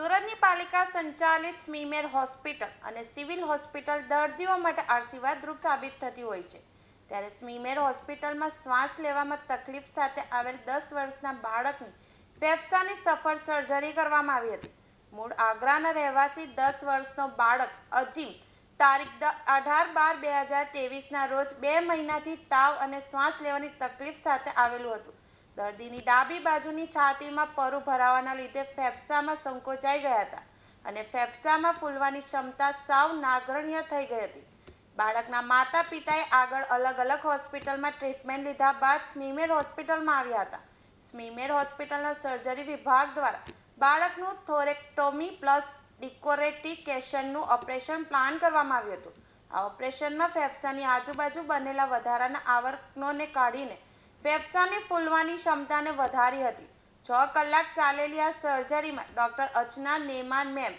સુરતની પાલિકા સંચાલિત સ્મીમેર હોસ્પિટલ અને સિવિલ હોસ્પિટલ દર્દીઓ માટે આશીર્વાદરૂપ સાબિત થતી હોય છે. ત્યારે સ્મીમેર હોસ્પિટલમાં શ્વાસ લેવામાં તકલીફ સાથે આવેલ દસ વર્ષના બાળકની ફેફસાની સફળ સર્જરી કરવામાં આવી હતી. મૂળ આગ્રાના રહેવાસી દસ વર્ષનો બાળક અજીમ તારીખ અઢાર બાર બે હજાર તેવીસના રોજ બે મહિનાથી તાવ અને શ્વાસ લેવાની તકલીફ સાથે આવેલું હતું. દર્દીની ડાબી બાજુની છાતીમાં પરુ ભરાવાના લીધે ફેફસામાં સંકોચાઈ ગયા હતા અને ફેફસામાં ફૂલવાની ક્ષમતા સાવ નાગરણ્ય થઈ ગઈ હતી. બાળકના માતા પિતાએ આગળ અલગ અલગ હોસ્પિટલમાં ટ્રીટમેન્ટ લીધા બાદ સ્મીમેર હોસ્પિટલમાં આવ્યા હતા. સ્મીમેર હોસ્પિટલના સર્જરી વિભાગ દ્વારા બાળકનું થોરેક્ટોમી પ્લસ ડિકોરેટિકેશનનું ઓપરેશન પ્લાન કરવામાં આવ્યું હતું. આ ઓપરેશનમાં ફેફસાની આજુબાજુ બનેલા વધારાના આવરણોને કાઢીને ફેફસાની ફૂલવાની ક્ષમતાને વધારી હતી. છ કલાક ચાલેલી આ સર્જરીમાં doctor Archana Neman ma'am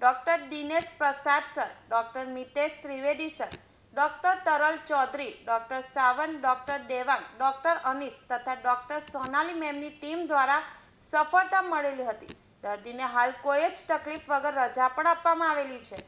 doctor Dinesh Prasad sir doctor Mitesh Trivedi sir doctor Taral Chaudhari, doctor Sawant doctor Devang, doctor Anis તથા ડૉક્ટર સોનાલી મેમની ટીમ દ્વારા સફળતા મળેલી હતી. દર્દીને હાલ કોઈ જ તકલીફ વગર રજા પણ આપવામાં આવેલી છે.